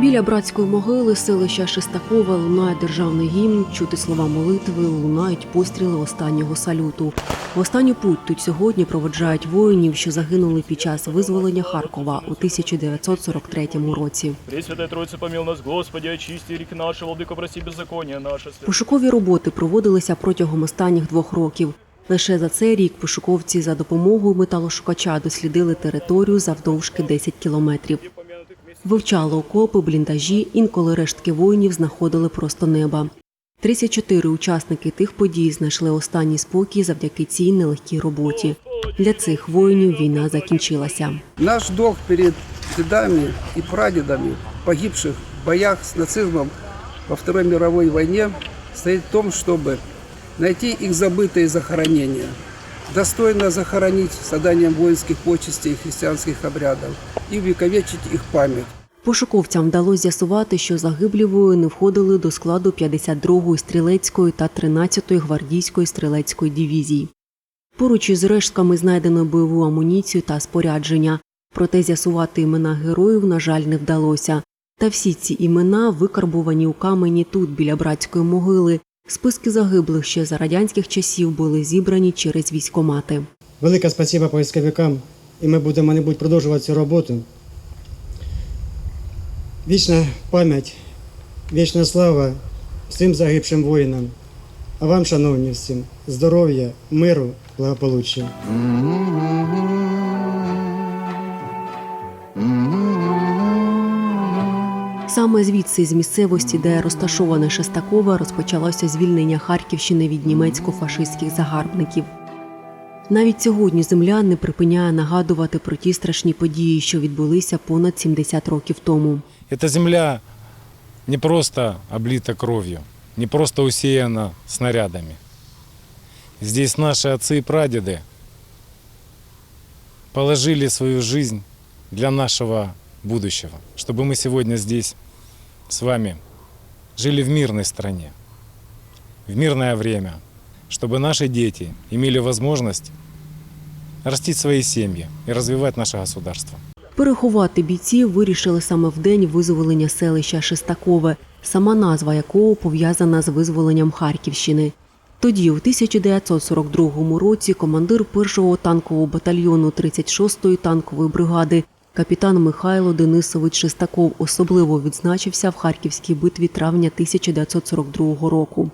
Біля братської могили селища Шестакове лунає державний гімн, чути слова молитви, лунають постріли останнього салюту. В останню путь тут сьогодні проводжають воїнів, що загинули під час визволення Харкова у 1943 році. Троица, помил нас, Господи, очисти рік наші, владико, прости беззаконня наше. Пошукові роботи проводилися протягом останніх двох років. Лише за цей рік пошуковці за допомогою металошукача дослідили територію завдовжки 10 кілометрів Вивчали окопи, бліндажі, інколи рештки воїнів знаходили просто неба. 34 учасники тих подій знайшли останній спокій завдяки цій нелегкій роботі. Для цих воїнів війна закінчилася. Наш долг перед дедами и прадедами, погибших в боях с нацизмом во Второй мировой войне, стоит в том, чтобы найти их забытые захоронения, достойно захоронить с отданием воинских почестей и христианских обрядов и увековечить их память. Пошуковцям вдалося з'ясувати, що загиблі воїни входили до складу 52-ї стрілецької та 13-ї гвардійської стрілецької дивізій. Поруч із рештками знайдено бойову амуніцію та спорядження. Проте з'ясувати імена героїв, на жаль, не вдалося. Та всі ці імена викарбувані у камені тут, біля братської могили. Списки загиблих ще за радянських часів були зібрані через військомати. Велике спасибо поисковикам, і ми будемо, мабуть, продовжувати цю роботу. Вічна пам'ять, вічна слава всім загибшим воїнам. А вам, шановні всім, здоров'я, миру, благополуччя. Саме звідси з місцевості, де розташоване Шестакове, розпочалося звільнення Харківщини від німецько-фашистських загарбників. Навіть сьогодні земля не припиняє нагадувати про ті страшні події, що відбулися понад 70 років тому. Эта земля не просто облита кровью, не просто усеяна снарядами. Здесь наши отцы и прадеды положили свою жизнь для нашего будущего, чтобы мы сегодня здесь с вами жили в мирной стране, в мирное время, чтобы наши дети имели возможность растить свои семьи и развивать наше государство. Переховати бійців вирішили саме в день визволення селища Шестакове, сама назва якого пов'язана з визволенням Харківщини. Тоді, у 1942 році, командир 1-го танкового батальйону 36-ї танкової бригади капітан Михайло Денисович Шестаков особливо відзначився в Харківській битві травня 1942 року.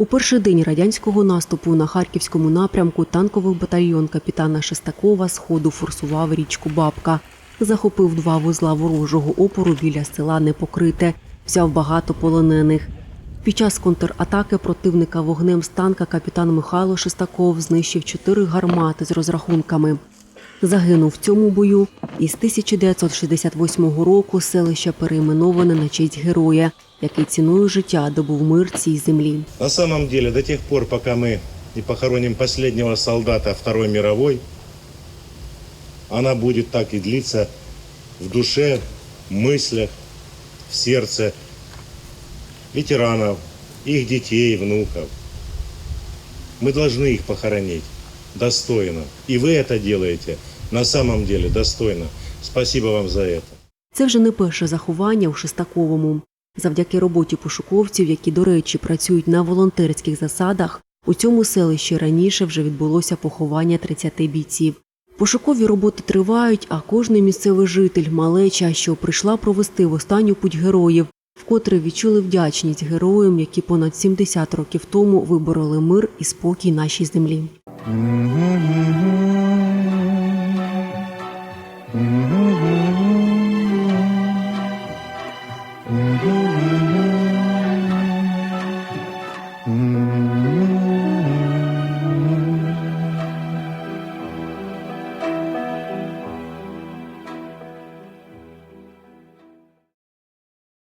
У перший день радянського наступу на харківському напрямку танковий батальйон капітана Шестакова з ходу форсував річку Бабка, захопив два вузла ворожого опору біля села Непокрите, взяв багато полонених. Під час контратаки противника вогнем з танка капітан Михайло Шестаков знищив чотири гармати з розрахунками Загинув в цьому бою, і з 1968 року селище перейменоване на честь героя, який ціною життя добув мир цій землі. На самом деле, до тех пор, пока мы не похороним последнего солдата Второй мировой, она будет так и длиться в душе, в мыслях, в сердце ветеранов, их детей, внуков. Мы должны их похоронить достойно. И вы это делаете на самом деле достойно. Спасибо вам за это. Це вже не перше заховання у Шестаковому. Завдяки роботі пошуковців, які, до речі, працюють на волонтерських засадах, у цьому селищі раніше вже відбулося поховання 30 бійців. Пошукові роботи тривають, а кожний місцевий житель, малеча, що прийшла провести в останню путь героїв, вкотре відчули вдячність героям, які понад 70 років тому вибороли мир і спокій нашій землі. Mm-hmm, mm-hmm.